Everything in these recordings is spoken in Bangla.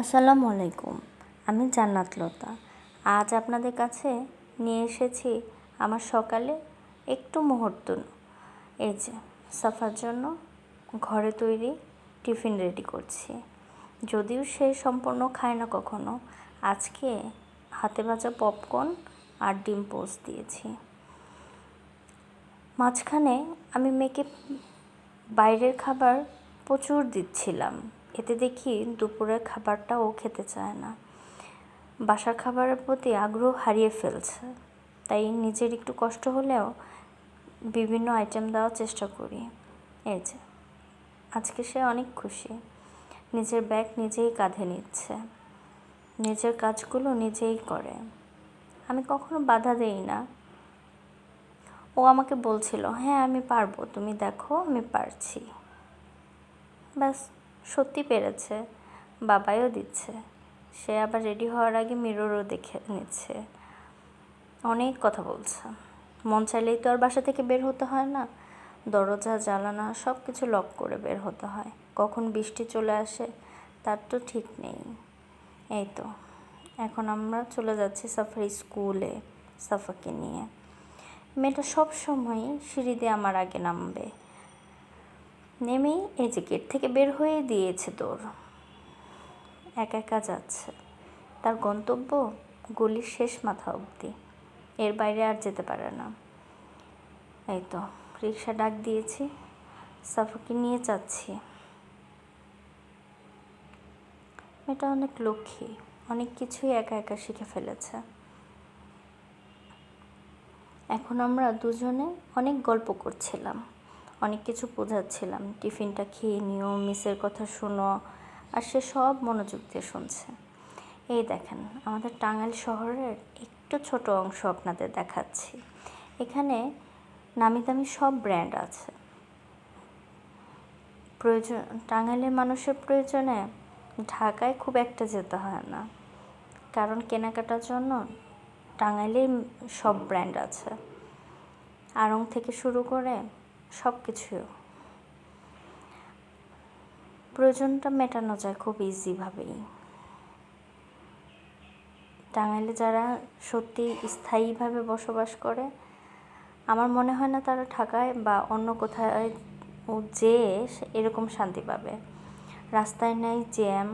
আসসালামু আলাইকুম, আমি জান্নাত লতা। আজ আপনাদের কাছে নিয়ে এসেছি আমার সকালে একটু মুহূর্ত। এই যে, সাফার জন্য ঘরে তৈরি টিফিন রেডি করছি। যদিও সে সম্পূর্ণ খায় না কখনো, আজকে হাতে ভাজা পপকর্ন আর ডিম পোস্ট দিয়েছি। মাঝখানে আমি মেয়েকে বাইরের খাবার প্রচুর দিচ্ছিলাম। এতে দেখি দুপুরের খাবারটা ও খেতে চায় না। বাসার খাবারের প্রতি আগ্রহ হারিয়ে ফেলছে। তাই নিজের একটু কষ্ট হলেও বিভিন্ন আইটেম দেওয়ার চেষ্টা করি। এই যে, আজকে সে অনেক খুশি। নিজের ব্যাগ নিজেই কাঁধে নিচ্ছে। নিজের কাজগুলো নিজেই করে। আমি কখনো বাধা দেই না। ও আমাকে বলছিল হ্যাঁ আমি পারব। তুমি দেখো, আমি পারছি। ব্যাস। সত্যি পেরেছে, বাবাইও দিচ্ছে। সে আবার রেডি হওয়ার আগে মিররও দেখে নিচ্ছে। অনেক কথা বলছে। মন চাইলেই তো আর বাসা থেকে বের হতে হয় না। দরজা জ্বালানা সব কিছু লক করে বের হতে হয়। কখন বৃষ্টি চলে আসে, তার তো ঠিক নেই। এই তো, এখন আমরা চলে যাচ্ছি সাফারি স্কুলে, সাফাকে নিয়ে। মেয়েটা সব সময় সিঁড়ি দিয়ে আমার আগে নামবে। নেমেই এই যে গেট থেকে বের হয়ে দিয়েছে দৌড় একা একা যাচ্ছে। তার গন্তব্য গলির শেষ মাথা অবধি। এর বাইরে আর যেতে পারে না। এই তো রিক্সা ডাক দিয়েছি। সাফাকে নিয়ে যাচ্ছি। মেয়েটা অনেক লক্ষ্মী, অনেক কিছুই একা একা শিখে ফেলেছে। এখন আমরা দুজনে অনেক গল্প করছিলাম। অনেক কিছু বোঝাচ্ছিলাম। টিফিনটা খেয়ে নিও, মিসের কথা শোনো, আর সে সব মনোযোগ দিয়ে শুনছে। এই দেখেন, আমাদের টাঙ্গাইল শহরের একটু ছোট অংশ আপনাদের দেখাচ্ছি। এখানে নামি দামি সব ব্র্যান্ড আছে। প্রয়োজন, টাঙ্গাইলের মানুষের প্রয়োজনে ঢাকায় খুব একটা যেতে হয় না। কারণ কেনাকাটার জন্য টাঙ্গাইলেই সব ব্র্যান্ড আছে। আড়ং থেকে শুরু করে সব কিছু প্রয়োজনটা মেটানো যায় খুব ইজিভাবেই টাঙ্গাইলে যারা সত্যি স্থায়ীভাবে বসবাস করে, আমার মনে হয় না তারা ঢাকায় বা অন্য কোথায় যেয়ে এরকম শান্তি পাবে। রাস্তায় নেই জ্যাম,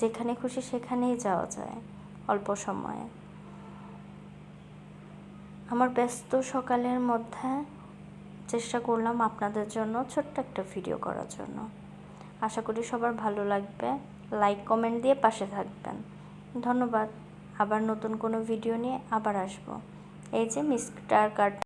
যেখানে খুশি সেখানেই যাওয়া যায় অল্প সময়ে। আমার ব্যস্ত সকালের মধ্যে চেষ্টা করলাম আপনাদের জন্য ছোট্ট একটা ভিডিও করার জন্য। আশা করি সবার ভালো লাগবে। লাইক কমেন্ট দিয়ে পাশে থাকবেন। ধন্যবাদ। আবার নতুন কোনো ভিডিও নিয়ে আবার আসব। এই যে মিস্টার কার্ড